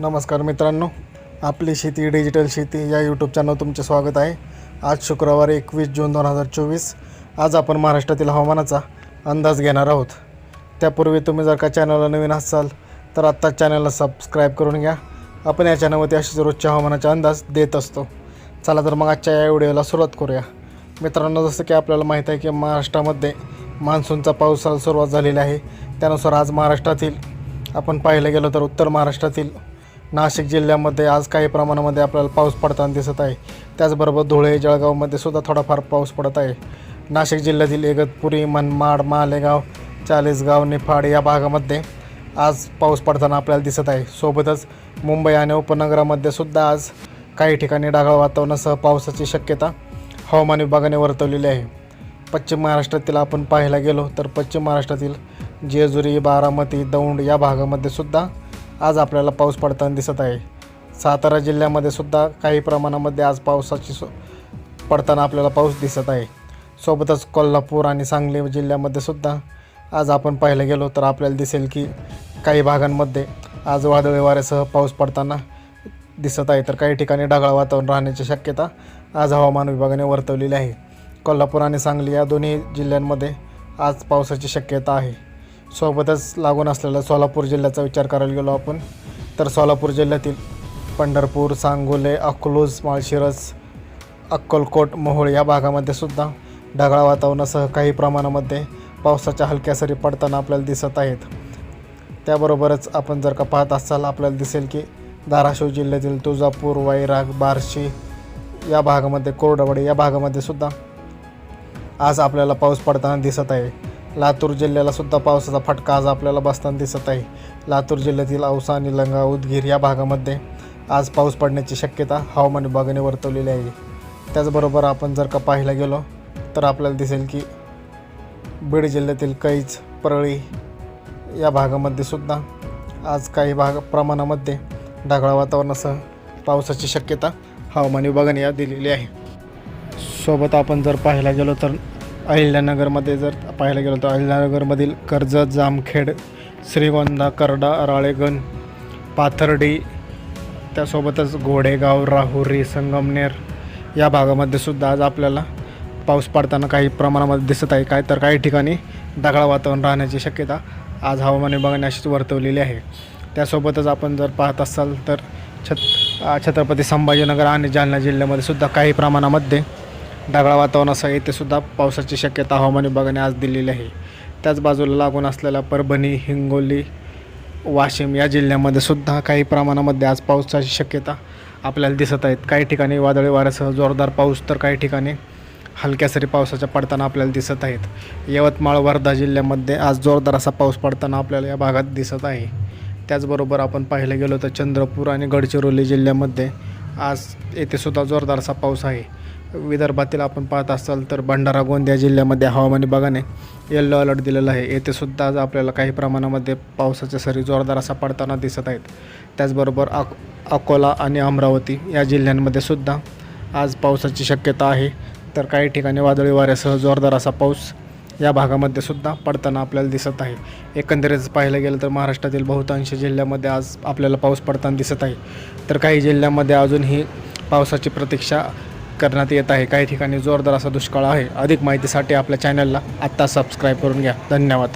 नमस्कार मित्रांनो आपली शेती डिजिटल शेती या यूट्यूब चॅनल तुमचे स्वागत आहे. आज शुक्रवार एकवीस जून दोन हजार चोवीस. आज आपण महाराष्ट्रातील हवामानाचा अंदाज घेणार आहोत. त्यापूर्वी तुम्ही जर का चॅनलला नवीन असाल तर आत्ताच चॅनलला सबस्क्राईब करून घ्या. आपण या चॅनलमध्ये असेच रोजच्या हवामानाचा अंदाज देत असतो. चला तर मग आजच्या या व्हिडिओला सुरुवात करूया. मित्रांनो जसं की आपल्याला माहीत आहे की महाराष्ट्रामध्ये मान्सूनचा पावसाला सुरुवात झालेली आहे. त्यानुसार आज महाराष्ट्रातील आपण पाहिलं गेलो तर उत्तर महाराष्ट्रातील नाशिक जिल्ह्यामध्ये आज काही प्रमाणामध्ये आपल्याला पाऊस पडताना दिसत आहे. त्याचबरोबर धुळे जळगावमध्ये सुद्धा थोडाफार पाऊस पडत आहे. नाशिक जिल्ह्यातील इगतपुरी मनमाड मालेगाव चाळीसगाव निफाड या भागामध्ये आज पाऊस पडताना आपल्याला दिसत आहे. सोबतच मुंबई आणि उपनगरामध्ये सुद्धा आज काही ठिकाणी ढगाळ वातावरणासह पावसाची शक्यता हवामान विभागाने वर्तवलेली आहे. पश्चिम महाराष्ट्रातील आपण पाहायला गेलो तर पश्चिम महाराष्ट्रातील जेजुरी बारामती दौंड या भागामध्ये सुद्धा आज आपल्याला पाऊस पडताना दिसत आहे. सातारा जिल्ह्यामध्ये सुद्धा काही प्रमाणामध्ये आज पावसाची सु पडताना आपल्याला पाऊस दिसत आहे. सोबतच कोल्हापूर आणि सांगली जिल्ह्यामध्ये सुद्धा आज आपण पाहायला गेलो तर आपल्याला दिसेल की काही भागांमध्ये आज वादळी वाऱ्यासह पाऊस पडताना दिसत आहे. तर काही ठिकाणी ढगाळ वातावरण राहण्याची शक्यता आज हवामान विभागाने वर्तवलेली आहे. कोल्हापूर आणि सांगली या दोन्ही जिल्ह्यांमध्ये आज पावसाची शक्यता आहे. सोबतच लागून असलेल्या सोलापूर जिल्ह्याचा विचार करायला गेलो आपण. तर सोलापूर जिल्ह्यातील पंढरपूर सांगोले अकलूज माळशिरस अक्कलकोट मोहोळ या भागामध्ये सुद्धा ढगाळ वातावरणासह काही प्रमाणामध्ये पावसाच्या हलक्या सरी पडताना आपल्याला दिसत आहेत. त्याबरोबरच आपण जर का पाहत असाल आपल्याला दिसेल की धाराशिव जिल्ह्यातील तुळजापूर वैराग बार्शी या भागामध्ये कोरडवाडी या भागामध्ये सुद्धा आज आपल्याला पाऊस पडताना दिसत आहे. लातूर जिल्ह्याला सुद्धा पावसाचा फटका आज आपल्याला बसताना दिसत आहे. लातूर जिल्ह्यातील औसा निलंगा उदगीर या भागामध्ये आज पाऊस पडण्याची शक्यता हवामान विभागाने वर्तवलेली आहे. त्याचबरोबर आपण जर का पाहायला गेलो तर आपल्याला दिसेल की बीड जिल्ह्यातील कैज परळी या भागामध्ये सुद्धा आज काही भाग प्रमाणामध्ये ढगाळ वातावरणासह पावसाची शक्यता हवामान विभागाने या दिलेली आहे. सोबत आपण जर पाहायला गेलो तर अहिल्यानगरमध्ये जर पाहायला गेलो तर अहिल्यानगरमधील कर्जत जामखेड श्रीगोंदा करडा राळेगण पाथर्डी त्यासोबतच घोडेगाव राहुरी संगमनेर या भागामध्ये सुद्धा आज आपल्याला पाऊस पडताना काही प्रमाणामध्ये दिसत आहे. काय तर काही ठिकाणी दगड वातावरण राहण्याची शक्यता आज हवामान विभागाने अशीच वर्तवलेली आहे. त्यासोबतच आपण जर पाहत असाल तर छत छत्रपती संभाजीनगर आणि जालना जिल्ह्यामध्ये सुद्धा काही प्रमाणामध्ये ढगाळ वातावरणासह येथे सुद्धा पावसाची शक्यता हवामान विभागाने आज दिलेली आहे. त्याच बाजूला लागून असलेल्या परभणी हिंगोली वाशिम या जिल्ह्यामध्ये सुद्धा काही प्रमाणामध्ये आज पावसाची शक्यता आपल्याला दिसत आहेत. काही ठिकाणी वादळी वाऱ्यासह जोरदार पाऊस तर काही ठिकाणी हलक्या सरी पावसाच्या पडताना आपल्याला दिसत आहेत. यवतमाळ वर्धा जिल्ह्यामध्ये आज जोरदार असा पाऊस पडताना आपल्याला या भागात दिसत आहे. त्याचबरोबर आपण पाहायला गेलो तर चंद्रपूर आणि गडचिरोली जिल्ह्यामध्ये आज येथे सुद्धा जोरदार असा पाऊस आहे. विदर्भातील आपण पाहत असाल तर भंडारा गोंदिया जिल्ह्यामध्ये हवामान विभागाने येल्लो अलर्ट दिलेला आहे. येथे सुद्धा आज आपल्याला काही प्रमाणामध्ये पावसाच्या सरी जोरदार असा पडताना दिसत आहेत. त्याचबरोबर अक अकोला आणि अमरावती या जिल्ह्यांमध्ये सुद्धा आज पावसाची शक्यता आहे. तर काही ठिकाणी वादळी वाऱ्यासह जोरदार असा पाऊस या भागामध्ये सुद्धा पडताना आपल्याला दिसत आहे. एकंदरीत पाहायला गेलं तर महाराष्ट्रातील बहुतांश जिल्ह्यामध्ये आज आपल्याला पाऊस पडताना दिसत आहे. तर काही जिल्ह्यामध्ये अजूनही पावसाची प्रतीक्षा करण्यात येत आहे. काही ठिकाणी जोरदार असा दुष्काळ आहे. अधिक माहितीसाठी आपल्या चॅनलला आत्ता सबस्क्राईब करून घ्या. धन्यवाद.